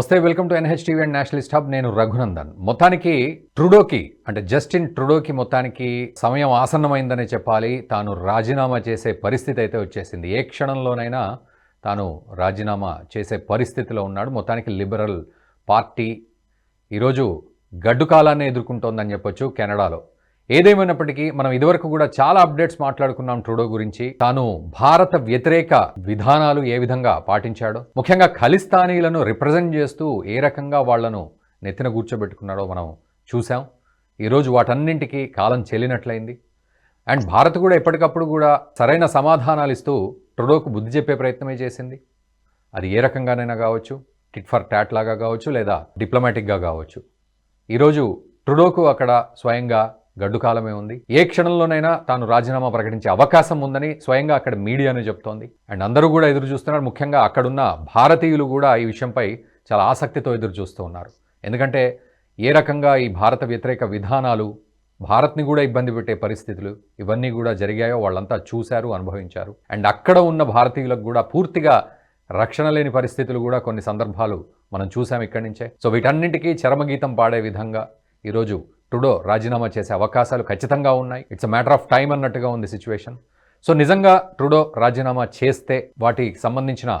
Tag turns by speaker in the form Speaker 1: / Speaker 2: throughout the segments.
Speaker 1: నమస్తే welcome to NH TV and nationalist hub. నేను రఘునందన్. మొత్తానికి ట్రుడోకి అంటే జస్టిన్ ట్రుడోకి మొత్తానికి సమయం ఆసన్నమైందనే చెప్పాలి. తాను రాజీనామా చేసే పరిస్థితి అయితే వచ్చేసింది. ఏ క్షణంలోనైనా తాను రాజీనామా చేసే పరిస్థితిలో ఉన్నాడు. మొత్తానికి లిబరల్ పార్టీ ఈరోజు గడ్డు కాలాన్ని ఎదుర్కొంటోందని చెప్పొచ్చు కెనడాలో. ఏదేమైనప్పటికీ మనం ఇదివరకు కూడా చాలా అప్డేట్స్ మాట్లాడుకున్నాం ట్రూడో గురించి. తాను భారత వ్యతిరేక విధానాలు ఏ విధంగా పాటించాడో ముఖ్యంగా ఖలిస్తానీలను రిప్రజెంట్ చేస్తూ ఏ రకంగా వాళ్ళను నెత్తిన కూర్చోబెట్టుకున్నాడో మనం చూసాం ఈరోజు వాటన్నింటికి కాలం చెల్లినట్లయింది. అండ్ భారత్ కూడా ఎప్పటికప్పుడు కూడా సరైన సమాధానాలు ఇస్తూ ట్రుడోకు బుద్ధి చెప్పే ప్రయత్నమే చేసింది. అది ఏ రకంగానైనా కావచ్చు టిట్ ఫర్ ట్యాట్ లాగా కావచ్చు లేదా డిప్లొమాటిక్గా కావచ్చు. ఈరోజు ట్రుడోకు అక్కడ స్వయంగా గడ్డుకాలమే ఉంది. ఏ క్షణంలోనైనా తాను రాజీనామా ప్రకటించే అవకాశం ఉందని స్వయంగా అక్కడ మీడియానే చెప్తోంది. అండ్ అందరూ కూడా ఎదురు చూస్తున్నారు. ముఖ్యంగా అక్కడున్న భారతీయులు కూడా ఈ విషయంపై చాలా ఆసక్తితో ఎదురు చూస్తూ ఉన్నారు. ఎందుకంటే ఏ రకంగా ఈ భారత వ్యతిరేక విధానాలు భారత్ని కూడా ఇబ్బంది పెట్టే పరిస్థితులు ఇవన్నీ కూడా జరిగాయో వాళ్ళంతా చూశారు అనుభవించారు. అండ్ అక్కడ ఉన్న భారతీయులకు కూడా పూర్తిగా రక్షణ లేని పరిస్థితులు కూడా కొన్ని సందర్భాలు మనం చూసాం ఇక్కడి నుంచే. సో వీటన్నింటికీ చరమగీతం పాడే విధంగా ఈరోజు టుడో రాజీనామా చేసే అవకాశాలు ఖచ్చితంగా ఉన్నాయి. It's a matter of time అన్నట్టుగా ఉంది సిచ్యువేషన్ సో నిజంగా ట్రూడో రాజీనామా చేస్తే వాటికి సంబంధించిన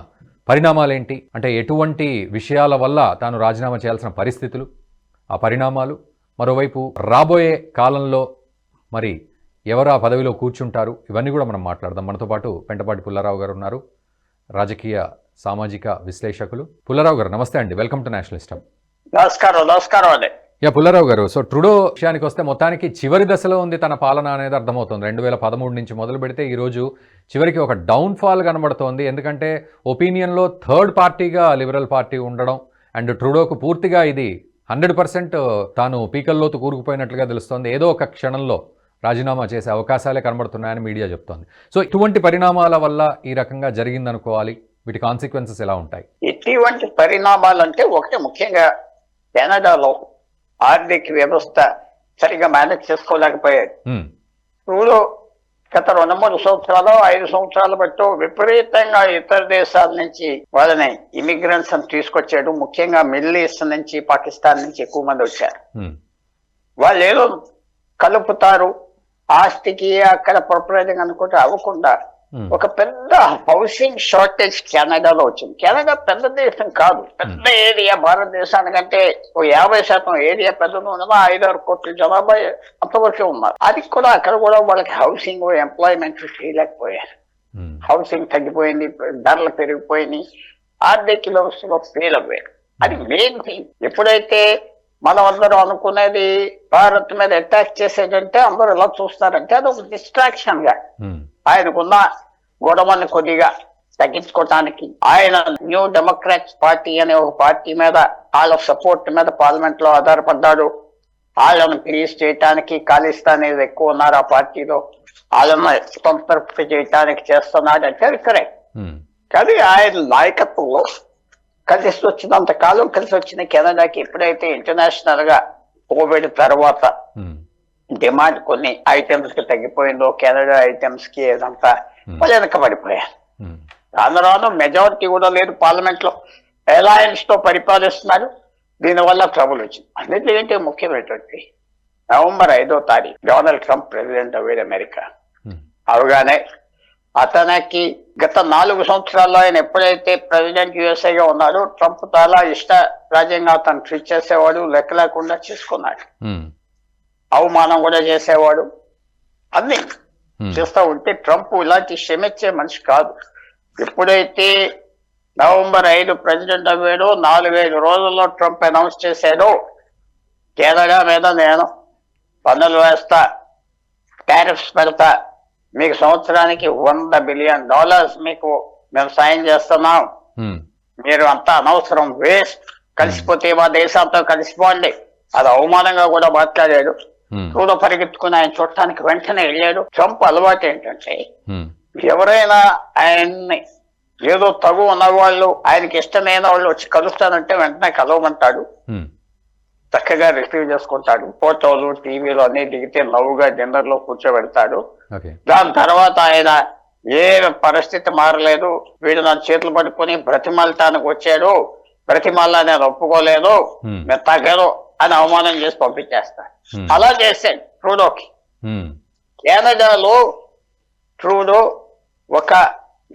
Speaker 1: పరిణామాలేంటి? అంటే ఎటువంటి విషయాల వల్ల తాను రాజీనామా చేయాల్సిన పరిస్థితులు ఆ పరిణామాలు? మరోవైపు రాబోయే కాలంలో మరి ఎవరు ఆ పదవిలో కూర్చుంటారు? ఇవన్నీ కూడా మనం మాట్లాడదాం. మనతో పాటు పెంటపాటి పుల్లారావు గారు ఉన్నారు. రాజకీయ సామాజిక విశ్లేషకులు. పుల్లారావు గారు నమస్తే అండి. వెల్కమ్ టు నేషనల్ ఇష్టం
Speaker 2: నమస్కారం నమస్కారం అండి.
Speaker 1: యా పుల్లారావు గారు సో ట్రుడో విషయానికి వస్తే మొత్తానికి చివరి దశలో ఉంది తన పాలన అనేది అర్థమవుతుంది. రెండు వేల పదమూడు నుంచి మొదలు పెడితే ఈరోజు చివరికి ఒక డౌన్ఫాల్ కనబడుతోంది. ఎందుకంటే ఒపీనియన్లో థర్డ్ పార్టీగా లిబరల్ పార్టీ ఉండడం అండ్ ట్రుడోకు పూర్తిగా ఇది హండ్రెడ్ పర్సెంట్ తాను పీకల్లోతు కూరుకుపోయినట్లుగా తెలుస్తోంది. ఏదో ఒక క్షణంలో రాజీనామా చేసే అవకాశాలే కనబడుతున్నాయని మీడియా చెప్తోంది. సో ఇటువంటి పరిణామాల వల్ల ఈ రకంగా జరిగిందనుకోవాలి. వీటి కాన్సిక్వెన్సెస్ ఎలా ఉంటాయి?
Speaker 2: ఇటువంటి పరిణామాలు అంటే ఒకటి ముఖ్యంగా కెనడాలో ఆర్థిక వ్యవస్థ సరిగా మేనేజ్ చేసుకోలేకపోయాడు. ఇప్పుడు గత రెండు మూడు సంవత్సరాలు ఐదు సంవత్సరాలు బట్టి విపరీతంగా ఇతర దేశాల నుంచి వాళ్ళని ఇమిగ్రెంట్స్ అని తీసుకొచ్చాడు. ముఖ్యంగా మిడిల్ ఈస్ట్ నుంచి పాకిస్తాన్ నుంచి ఎక్కువ మంది వచ్చారు. వాళ్ళు ఏదో కలుపుతారు. ఆస్తికి అక్కడ ప్రొపరేటింగ్ అనుకుంటే అవ్వకుండా ఒక పెద్ద హౌసింగ్ షార్టేజ్ కెనడాలో వచ్చింది. కెనడా పెద్ద దేశం కాదు. పెద్ద ఏరియా భారతదేశానికంటే ఓ యాభై శాతం ఏరియా పెద్దది ఉన్నదా? ఐదారు కోట్ల జనాభా అంతవరకే ఉన్నారు అది కూడా అక్కడ కూడా వాళ్ళకి హౌసింగ్ ఎంప్లాయ్మెంట్ చేయలేకపోయారు.
Speaker 1: ఉమ్,
Speaker 2: హౌసింగ్ తగ్గిపోయింది ధరలు పెరిగిపోయినాయి. ఆర్థిక వ్యవస్థలో ఫెయిల్ అవ్వారు అది మెయిన్ థింగ్. ఎప్పుడైతే మనం అందరం అనుకునేది భారత్ మీద అటాక్ చేసేదంటే అందరూ ఎలా చూస్తారంటే అది ఒక
Speaker 1: డిస్ట్రాక్షన్గా
Speaker 2: ఆయనకున్న గొడవని కొద్దిగా తగ్గించుకోవటానికి ఆయన న్యూ డెమోక్రాట్స్ పార్టీ అనే ఒక పార్టీ మీద వాళ్ళ సపోర్ట్ మీద పార్లమెంట్లో ఆధారపడ్డాడు. వాళ్ళని ప్లీజ్ చేయటానికి ఖాళిస్తాన్ అనేది ఎక్కువ ఉన్నారు ఆ పార్టీలో. వాళ్ళని సంతృప్తి చేయటానికి చేస్తున్నాడు. అంటే కరెక్ట్
Speaker 1: ఉమ్,
Speaker 2: కానీ ఆయన నాయకత్వంలో కలిసి వచ్చినంత కాలం కలిసి వచ్చిన కెనడాకి ఎప్పుడైతే ఇంటర్నేషనల్గా కోవిడ్ తర్వాత
Speaker 1: ఉమ్,
Speaker 2: డిమాండ్ కొన్ని ఐటమ్స్కి తగ్గిపోయిందో కెనడా ఐటమ్స్కి ఏదంతా. వాళ్ళు వెనకబడిపోయారు రాను రాను మెజారిటీ కూడా లేదు పార్లమెంట్లో. అలయన్స్తో పరిపాలిస్తున్నారు. దీనివల్ల ట్రబుల్ వచ్చింది. అన్నిటికంటే ముఖ్యమైనటువంటి? నవంబర్ ఐదో తారీఖు Donald Trump president of America అవగానే అతనికి గత నాలుగు సంవత్సరాల్లో ఆయన ఎప్పుడైతే ప్రెసిడెంట్ యుఎస్ఏగా ఉన్నాడో ట్రంప్ చాలా ఇష్ట రాజ్యంగా అతను ట్రీట్ చేసేవాడు లెక్క లేకుండా చేసుకున్నాడు అవమానం కూడా చేసేవాడు. అన్ని. చేస్తా ఉంటే ట్రంప్ ఇలాంటి క్షమించే మనిషి కాదు. ఎప్పుడైతే నవంబర్ ఐదు ప్రెసిడెంట్ అయ్యాడో నాలుగైదు రోజుల్లో ట్రంప్ అనౌన్స్ చేశాడో కెనడా మీద నేను పన్నులు వేస్తా టారిఫ్స్ పెడతా మీకు సంవత్సరానికి వంద బిలియన్ డాలర్స్ మీకు మేము సాయం చేస్తున్నాం. మీరు అంతా అనవసరం వేస్ట్ కలిసిపోతే మా దేశంతో కలిసిపోండి. అది అవమానంగా కూడా మాట్లాడాడు.
Speaker 1: ఉమ్,
Speaker 2: కూడా పరిగెత్తుకుని ఆయన చూడటానికి వెంటనే వెళ్ళాడు. ట్రంప్ అలవాటు ఏంటంటే
Speaker 1: ఉమ్,
Speaker 2: ఎవరైనా ఆయన్ని ఏదో తగు ఉన్నవాళ్ళు ఆయనకి ఇష్టమైన వాళ్ళు వచ్చి కలుస్తానంటే వెంటనే కలవమంటాడు.
Speaker 1: ఉమ్,
Speaker 2: చక్కగా రిసీవ్ చేసుకుంటాడు. ఫోటోలు టీవీలు అన్ని దిగితే నవ్వుగా డిన్నర్లో కూర్చోబెడతాడు దాని తర్వాత ఆయన ఏ పరిస్థితి మారలేదు. వీడు నా చేతులు పట్టుకొని బ్రతిమలటానికి వచ్చాడు. ప్రతిమల్లా నేను ఒప్పుకోలేదు.
Speaker 1: Hmm.
Speaker 2: నేను అని అవమానం చేసి పంపించేస్తా
Speaker 1: Hmm.
Speaker 2: అలా చేశాడు ట్రూడోకి కెనడాలో ట్రూడో ఒక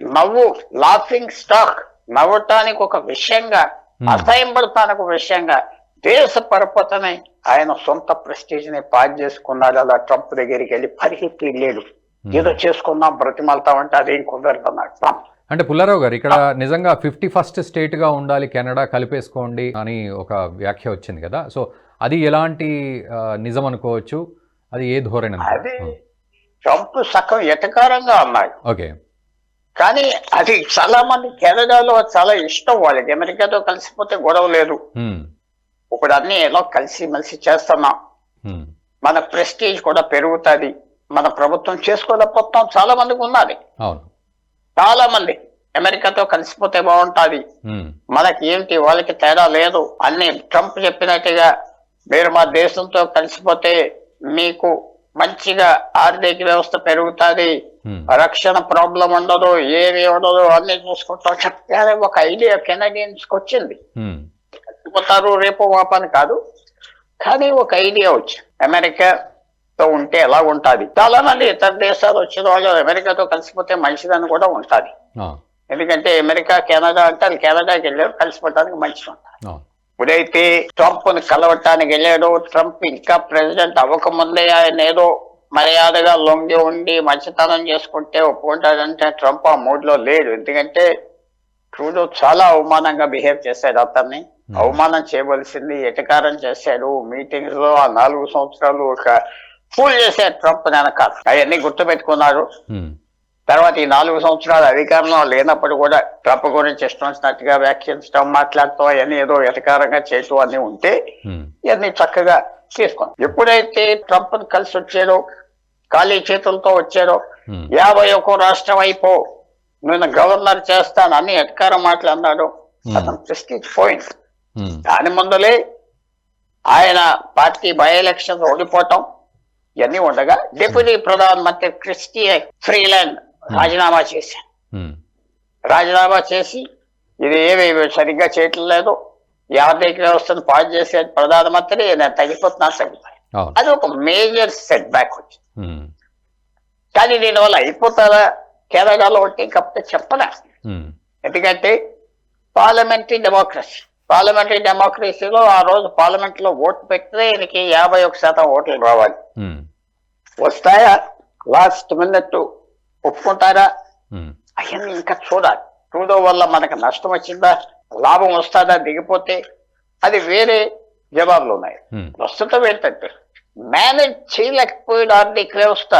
Speaker 2: నవ్వు లాఫింగ్ స్టాక్ నవ్వటానికి ఒక విషయంగా. అసహ్యపడటానికి ఒక విషయంగా దేశ పరపతని ఆయన సొంత ప్రెస్టీజ్ని పాస్ చేసుకున్నాడు. అలా ట్రంప్ దగ్గరికి వెళ్ళి పరిగెత్తి లేడు ఏదో చేసుకుందాం బ్రతిమలుతామంటే అదేం కుదరదన్నాడు ట్రంప్.
Speaker 1: అంటే పుల్లారావు గారు ఇక్కడ నిజంగా ఫిఫ్టీ ఫస్ట్ స్టేట్గా ఉండాలి కెనడా కలిపేసుకోండి అని ఒక వ్యాఖ్య వచ్చింది కదా. సో అది ఎలాంటి నిజం అనుకోవచ్చు? అది ఏ ధోరణి
Speaker 2: అది ట్రంప్ సగం ఎటకారంగా అన్నాడు
Speaker 1: ఓకే.
Speaker 2: కానీ అది చాలా మంది కెనడాలో చాలా ఇష్టం వాళ్ళకి. అమెరికాతో కలిసిపోతే గొడవ లేదు. ఇప్పుడు అన్ని ఎలా కలిసి మెలిసి చేస్తున్నాం మన ప్రెస్టీజ్ కూడా పెరుగుతుంది. మన ప్రభుత్వం చేసుకోలేకపోతాం చాలా మందికి ఉన్నది.
Speaker 1: అవును.
Speaker 2: చాలా మంది అమెరికాతో కలిసిపోతే బాగుంటుంది. మనకి ఏంటి? వాళ్ళకి తేడా లేదు. అన్ని ట్రంప్ చెప్పినట్టుగా మీరు మా దేశంతో కలిసిపోతే మీకు మంచిగా ఆర్థిక వ్యవస్థ పెరుగుతుంది. రక్షణ ప్రాబ్లం ఉండదు ఏమి ఉండదు అన్ని చూసుకుంటాం. చెప్పారు ఒక ఐడియా కెనడియన్స్కి వచ్చింది పోతారు రేపు వాపని కాదు. కానీ ఒక ఐడియా వచ్చి అమెరికాతో ఉంటే ఎలా ఉంటుంది? చాలా మంది ఇతర దేశాలు వచ్చిన వాళ్ళు అమెరికాతో కలిసిపోతే మంచిదని కూడా ఉంటుంది. ఎందుకంటే అమెరికా కెనడా అంటే వాళ్ళు కెనడాకి వెళ్ళారు కలిసిపోవడానికి మంచిది ఉంటుంది ఇప్పుడైతే ట్రంప్ కలవటానికి వెళ్ళాడు ట్రంప్ ఇంకా ప్రెసిడెంట్ అవ్వకముందే ఆయన ఏదో మర్యాదగా లొంగి ఉండి మంచితనం చేసుకుంటే ఒప్పుకుంటాడంటే ట్రంప్ ఆ మూడ్లో లేడు. ఎందుకంటే ట్రూడో చాలా అవమానంగా బిహేవ్ చేశాడు అతన్ని. అవమానం చేయవలసింది ఎటకారం చేశాడు. మీటింగ్స్లో ఆ నాలుగు సంవత్సరాలు ఒక ఫూల్ చేశాడు ట్రంప్ వెనకాల. అవన్నీ గుర్తుపెట్టుకున్నారు. తర్వాత ఈ నాలుగు సంవత్సరాలు అధికారంలో లేనప్పుడు కూడా ట్రంప్ గురించి ఇష్టం వచ్చినట్టుగా వ్యాఖ్యానించడం మాట్లాడటం అవన్నీ ఏదో ఎటకారంగా చేయటం అన్ని ఉంటే ఇవన్నీ చక్కగా తీసుకున్నాం ఎప్పుడైతే ట్రంప్ కలిసి వచ్చాడో ఖాళీ చేతులతో వచ్చాడో
Speaker 1: ఉమ్,
Speaker 2: యాభై ఒక్క రాష్ట్రం అయిపో నేను గవర్నర్ చేస్తాను అన్ని ఎటకారం మాట్లాడినాడు. అతను ప్రెస్టీజ్ పోయింది దాని ముందలే ఆయన పార్టీ బై ఎలక్షన్ ఓడిపోవటం ఇవన్నీ ఉండగా డిప్యూటీ ప్రధానమంత్రి క్రిస్టి ఫ్రీలాండ్ రాజీనామా చేశారు.
Speaker 1: ఉమ్,
Speaker 2: రాజీనామా చేసి ఇది ఏమి సరిగ్గా చేయట్లేదు ఈ ఆర్థిక వ్యవస్థను పాడు చేసే ప్రధానమంత్రి నేను తగ్గిపోతున్నా తగ్గుతాయి
Speaker 1: అవును.
Speaker 2: అది ఒక మేజర్ సెట్ బ్యాక్ వచ్చింది.
Speaker 1: ఉమ్,
Speaker 2: కానీ దీనివల్ల అయిపోతారా? కేరళలో ఉంటే కాకపోతే చెప్పలే. ఎందుకంటే పార్లమెంటరీ డెమోక్రసీ. పార్లమెంటరీ డెమోక్రసీలో ఆ రోజు పార్లమెంట్లో ఓటు పెడితే ఈయనకి యాభై ఒక శాతం ఓట్లు రావాలి. వస్తాయా? లాస్ట్ మినిట్ ఒప్పుకుంటారా? అవన్నీ ఇంకా చూడాలి. ట్రూడో వల్ల మనకు నష్టం వచ్చిందా? లాభం వస్తుందా? దిగిపోతే అది వేరే జవాబులు ఉన్నాయి. ప్రస్తుతం ఏంటంటే మేనేజ్ చేయలేకపోయిన ఆర్థిక వ్యవస్థ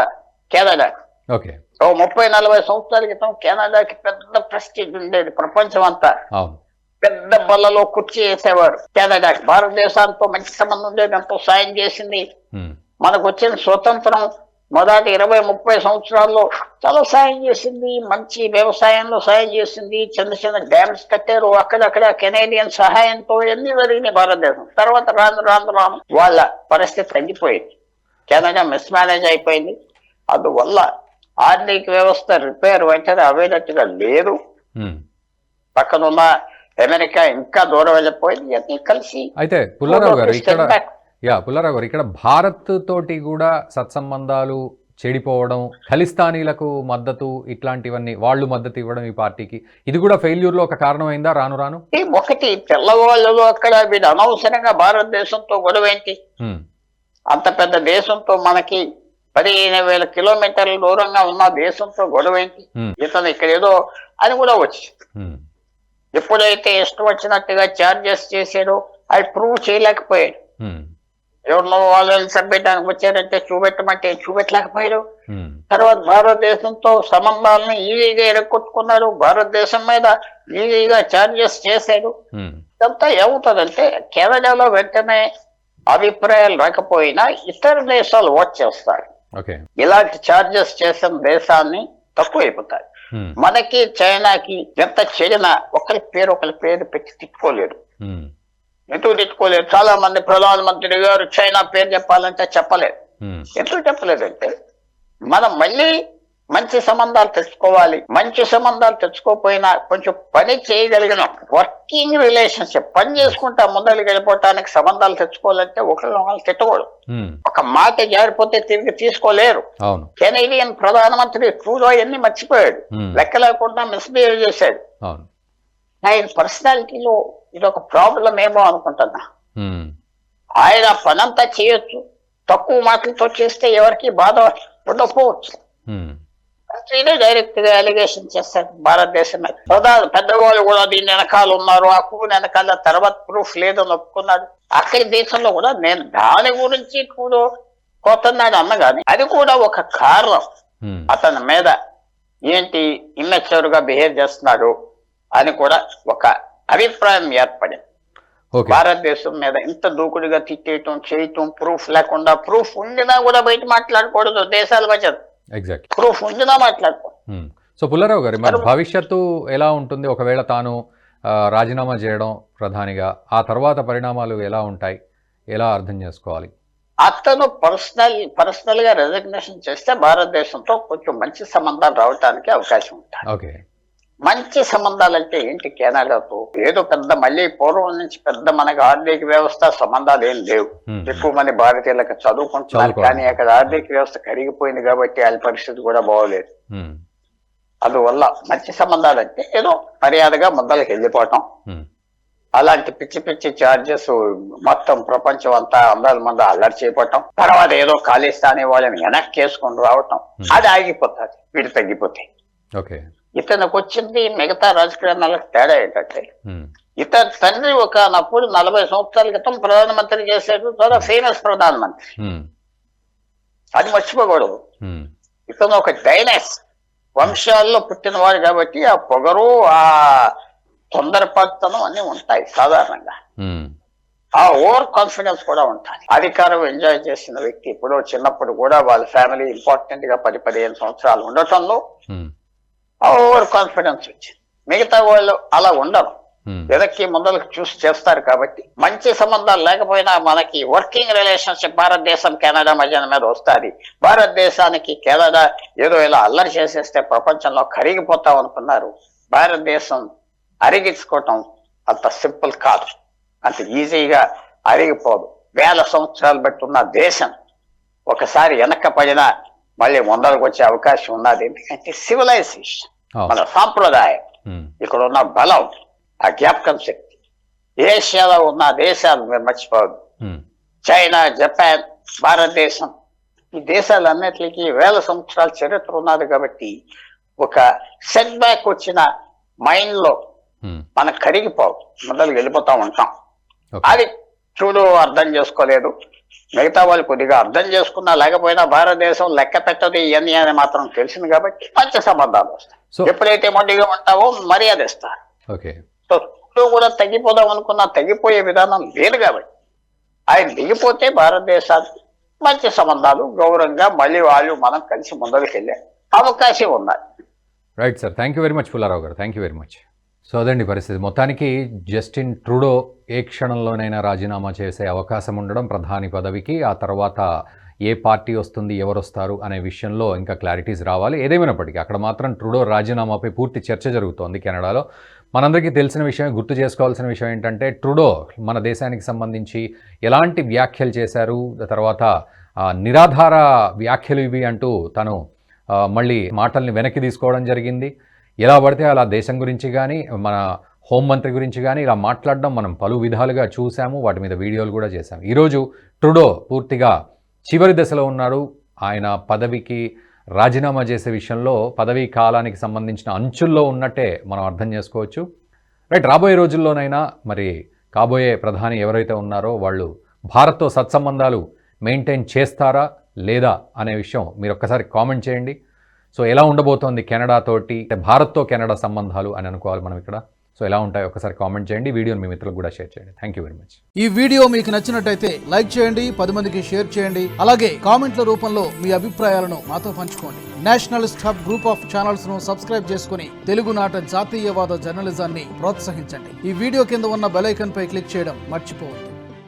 Speaker 2: కెనడా.
Speaker 1: ఓకే.
Speaker 2: ఓ ముప్పై నలభై సంవత్సరాల క్రితం కెనడాకి పెద్ద ప్రెస్టీజ్ ఉండేది ప్రపంచం అంతా పెద్ద బల్లలో కుర్చీ వేసేవారు కెనడాకి భారతదేశాలతో మంచి సంబంధం ఉండేది ఎంతో సాయం చేసింది. మనకు వచ్చిన స్వతంత్రం మొదటి ఇరవై ముప్పై సంవత్సరాల్లో చాలా సాయం చేసింది. మంచి వ్యవసాయంలో సాయం చేసింది. చిన్న చిన్న డ్యామ్స్ కట్టారు. అక్కడక్కడ కెనేడియన్ సహాయంతో ఎన్ని జరిగినాయి భారతదేశం. తర్వాత రాను రాను రాను వాళ్ళ పరిస్థితి తగ్గిపోయింది. కెనడా మిస్మేనేజ్ అయిపోయింది. అందువల్ల ఆర్థిక వ్యవస్థ రిపేర్ వెంటనే అవేటట్టుగా లేదు. పక్కనున్న అమెరికా ఇంకా దూరం వెళ్ళిపోయింది ఇవన్నీ కలిసి
Speaker 1: అయితే పుల్లారావు గారు ఇక్కడ. యా పుల్లారావు గారు ఇక్కడ భారత్ తోటి కూడా సత్సంబంధాలు చెడిపోవడం ఖలిస్తానీలకు మద్దతు ఇట్లాంటివన్నీ వాళ్ళు మద్దతు ఇవ్వడం ఈ పార్టీకి ఇది కూడా ఫెయిల్యూర్లో ఒక కారణమైందా? రాను రాను?
Speaker 2: ఈ ఒకటి తెల్లవాళ్ళు అక్కడ వీడు అనవసరంగా భారతదేశంతో గొడవ ఏంటి? అంత పెద్ద దేశంతో మనకి పదిహేను వేల కిలోమీటర్ల దూరంగా ఉన్న దేశంతో గొడవ ఏంటి. ఇతను ఇక్కడ ఏదో అని కూడా వచ్చి. ఎప్పుడైతే ఇష్టం వచ్చినట్టుగా చార్జెస్ చేశాడో అది ప్రూవ్ చేయలేకపోయాడు. ఎవరినో వాళ్ళని చంపేయడానికి వచ్చారంటే చూపెట్టమంటే చూపెట్టలేకపోయాడు.
Speaker 1: ఉమ్,
Speaker 2: తర్వాత భారతదేశంతో సంబంధాలను ఈజీగా ఎరగొట్టుకున్నాడు. భారతదేశం మీద ఈజీగా చార్జెస్
Speaker 1: ఉమ్,
Speaker 2: ఇదంతా ఏమవుతుందంటే కెనడాలో వెంటనే అభిప్రాయాలు రాకపోయినా ఇతర దేశాలు ఓట్ చేస్తారు.
Speaker 1: ఓకే.
Speaker 2: ఇలాంటి చార్జెస్ చేసిన దేశాన్ని తక్కువ అయిపోతాయి
Speaker 1: ఉమ్,
Speaker 2: మనకి చైనాకి ఎంత చెడినా ఒకరి పేరు ఒకరి పేరు పెట్టి తిట్టుకోలేరు.
Speaker 1: ఉమ్,
Speaker 2: ఎందుకు తిట్టుకోలేరు? చాలా మంది ప్రధానమంత్రి గారు చైనా పేరు చెప్పాలంటే చెప్పలేరు
Speaker 1: ఉమ్,
Speaker 2: ఎందుకు చెప్పలేదంటే మనం మళ్ళీ మంచి సంబంధాలు తెచ్చుకోవాలి. మంచి సంబంధాలు తెచ్చుకోకపోయినా కొంచెం పని చేయగలిగిన వర్కింగ్ రిలేషన్షిప్ పని చేసుకుంటా ముందరికి వెళ్ళిపోవటానికి సంబంధాలు తెచ్చుకోవాలంటే ఒకరిని ఒకరు తిట్టకూడదు. ఒక మాట జారిపోతే తిరిగి తీసుకోలేరు. కెనేడియన్ ప్రధానమంత్రి ట్రూడో ఎన్ని మర్చిపోయాడు. లెక్క లేకుండా మిస్బిహేవ్ చేశాడు. ఆయన పర్సనాలిటీలో ఇది ఒక ప్రాబ్లం ఏమో అనుకుంటున్నా. ఆయన పనంతా చేయొచ్చు. తక్కువ మాటలతో చేస్తే ఎవరికి బాధ ఉండకపోవచ్చు. కంట్రీనే డైరెక్ట్గా అలిగేషన్ చేస్తారు భారతదేశం మీద. ప్రధాన పెద్దవాళ్ళు కూడా దీని వెనకాల ఉన్నారు. ఆ పువ్వు వెనకాల తర్వాత ప్రూఫ్ లేదని ఒప్పుకున్నాడు. అక్కడి దేశంలో కూడా నేను దాని గురించి కూడా కోతున్నాడు అన్నగాని అది కూడా ఒక కారణం. అతని మీద ఏంటి ఇమ్మెచ్యూర్గా బిహేవ్ చేస్తున్నాడు అని కూడా ఒక అభిప్రాయం ఏర్పడింది. భారతదేశం మీద ఇంత దూకుడుగా తిట్టేయటం చేయటం ప్రూఫ్ లేకుండా ప్రూఫ్ ఉండినా కూడా బయట మాట్లాడకూడదు దేశాల మధ్య.
Speaker 1: ఎగ్జాక్ట్
Speaker 2: ప్రూఫ్ ఉండినా మాట్లాడకూడదు
Speaker 1: మ్మ్. సో పుల్లారావు గారు మరి భవిష్యత్తు ఎలా ఉంటుంది? ఒకవేళ తాను రాజీనామా చేయడం ప్రధానిగా ఆ తర్వాత పరిణామాలు ఎలా ఉంటాయి? ఎలా అర్థం చేసుకోవాలి?
Speaker 2: అతను పర్సనల్ పర్సనల్గా రెసిగ్నేషన్ చేస్తే భారతదేశంతో కొంచెం మంచి సంబంధాలు రావడానికి అవకాశం ఉంటుంది.
Speaker 1: ఓకే
Speaker 2: మంచి సంబంధాలు అంటే ఏంటి కెనడాతో ఏదో పెద్ద మళ్ళీ పూర్వం నుంచి పెద్ద మనకి ఆర్థిక వ్యవస్థ సంబంధాలు ఏం లేవు. ఎక్కువ మంది భారతీయులకు చదువుకుంటున్నారు. కానీ అక్కడ ఆర్థిక వ్యవస్థ కరిగిపోయింది కాబట్టి వాళ్ళ పరిస్థితి కూడా బాగోలేదు. అందువల్ల మంచి సంబంధాలు అంటే ఏదో మర్యాదగా ముద్దలకి వెళ్ళిపోవటం. అలాంటి పిచ్చి పిచ్చి చార్జెస్ మొత్తం ప్రపంచం అంతా అందరి మంది అల్లరి చేయబట్టం తర్వాత ఏదో ఖాళీస్తానే వాళ్ళని వెనక్కి వేసుకొని రావటం. అది ఆగిపోతుంది వీడు తగ్గిపోతాయి
Speaker 1: ఓకే
Speaker 2: ఇతనికి వచ్చింది మిగతా రాజకీయాలకు తేడా ఏంటంటే. ఇతని తండ్రి ఒక నప్పుడు నలభై సంవత్సరాల క్రితం ప్రధానమంత్రి చేశాడు చాలా ఫేమస్ ప్రధానమంత్రి. అది మర్చిపోకూడదు. ఇతను ఒక డైనస్ వంశాల్లో పుట్టినవాడు కాబట్టి ఆ పొగరు ఆ తొందరపడతనం అన్ని ఉంటాయి సాధారణంగా. ఆ ఓవర్ కాన్ఫిడెన్స్ కూడా ఉంటుంది అధికారం ఎంజాయ్ చేసిన వ్యక్తి ఎప్పుడో చిన్నప్పుడు కూడా వాళ్ళ ఫ్యామిలీ ఇంపార్టెంట్గా పది పదిహేను సంవత్సరాలు ఉండటంలో ఓవర్ కాన్ఫిడెన్స్ వచ్చింది మిగతా వాళ్ళు అలా ఉండరు.
Speaker 1: మ్మ్.
Speaker 2: వెనక్కి ముందరకు చూసి చేస్తారు కాబట్టి మంచి సంబంధాలు లేకపోయినా మనకి వర్కింగ్ రిలేషన్షిప్ భారతదేశం కెనడా మధ్య మీద వస్తుంది. భారతదేశానికి కెనడా ఏదో ఇలా అల్లరి చేసేస్తే ప్రపంచంలో కరిగిపోతాం అనుకున్నారు. భారతదేశం అరిగించుకోవటం అంత సింపుల్ కాదు. అంత ఈజీగా అరిగిపోదు. వేల సంవత్సరాలు బట్టి ఉన్న దేశం ఒకసారి వెనక పడినా మళ్ళీ ముందరకు వచ్చే అవకాశం ఉన్నది ఎందుకంటే సివిలైజేషన్. మన సాంప్రదాయం. ఇక్కడ ఉన్న బలం ఆ జ్ఞాపకం శక్తి ఏషియాలో ఉన్న దేశాలు మీరు మర్చిపోవద్దు
Speaker 1: మ్మ్.
Speaker 2: చైనా జపాన్ భారతదేశం ఈ దేశాలన్నిటికీ వేల సంవత్సరాల చరిత్ర ఉన్నది కాబట్టి ఒక సెట్ బ్యాక్ వచ్చిన
Speaker 1: మైండ్లో.
Speaker 2: మనం కరిగిపోవు మొదలు వెళ్ళిపోతా ఉంటాం అది చూడు అర్థం చేసుకోలేదు మిగతా వాళ్ళు కొద్దిగా అర్థం చేసుకున్నా లేకపోయినా భారతదేశం లెక్క పెట్టదు ఇవన్నీ అని మాత్రం తెలిసింది కాబట్టి మంచి సంబంధాలు వస్తాయి. ఎప్పుడైతే మొండిగా ఉంటావో మర్యాద ఇస్తారు. ఇప్పుడు కూడా తగ్గిపోదాం అనుకున్నా తగ్గిపోయే విధానం లేదు కాబట్టి. ఆయన దిగిపోతే భారతదేశానికి మంచి సంబంధాలు గౌరవంగా మళ్ళీ వాళ్ళు మనం కలిసి ముందరికి వెళ్ళే అవకాశం ఉన్నది
Speaker 1: right sir thank you very much Pullarao garu. Thank you very much so అదండి పరిస్థితి. మొత్తానికి జస్టిన్ ట్రూడో ఏ క్షణంలోనైనా రాజీనామా చేసే అవకాశం ఉండడం ప్రధాని పదవికి ఆ తర్వాత ఏ పార్టీ వస్తుంది ఎవరు వస్తారు అనే విషయంలో ఇంకా క్లారిటీస్ రావాలి. ఏదేమైనప్పటికీ అక్కడ మాత్రం ట్రూడో రాజీనామాపై పూర్తి చర్చ జరుగుతోంది కెనడాలో. మనందరికీ తెలిసిన విషయం గుర్తు చేసుకోవాల్సిన విషయం ఏంటంటే ట్రూడో మన దేశానికి సంబంధించి ఎలాంటి వ్యాఖ్యలు చేశారు తర్వాత నిరాధార వ్యాఖ్యలు ఇవి అంటూ తను మళ్ళీ మాటల్ని వెనక్కి తీసుకోవడం జరిగింది. ఎలా పడితే అలా దేశం గురించి కానీ మన హోంమంత్రి గురించి కానీ ఇలా మాట్లాడడం మనం పలు విధాలుగా చూసాము వాటి మీద వీడియోలు కూడా చేశాము. ఈరోజు ట్రుడో పూర్తిగా చివరి దశలో ఉన్నాడు. ఆయన పదవికి రాజీనామా చేసే విషయంలో పదవీ కాలానికి సంబంధించిన అంచుల్లో ఉన్నట్టే మనం అర్థం చేసుకోవచ్చు. రైట్ రాబోయే రోజుల్లోనైనా మరి కాబోయే ప్రధాని ఎవరైతే ఉన్నారో వాళ్ళు భారత్తో సత్సంబంధాలు మెయింటైన్ చేస్తారా లేదా అనే విషయం మీరు ఒక్కసారి కామెంట్ చేయండి. సో ఎలా ఉండబోతోంది కెనడా తోటి అంటే భారత్తో కెనడా సంబంధాలు అని అనుకోవాలి మనం ఇక్కడ. సో ఎలా ఉంటాయో ఒకసారి కామెంట్ చేయండి వీడియోని మీ మిత్రులకు కూడా షేర్ చేయండి. థ్యాంక్ యూ వెరీ మచ్
Speaker 3: ఈ వీడియో మీకు నచ్చినట్టయితే లైక్ చేయండి పది మందికి షేర్ చేయండి అలాగే కామెంట్ల రూపంలో మీ అభిప్రాయాలను మాతో పంచుకోండి. నేషనలిస్ట్ హబ్ గ్రూప్ ఆఫ్ ఛానల్స్ను సబ్స్క్రైబ్ చేసుకుని తెలుగునాట జాతీయవాద జర్నలిజాన్ని ప్రోత్సహించండి. ఈ వీడియో కింద ఉన్న బెలైకన్ పై క్లిక్ చేయడం మర్చిపోవద్దు.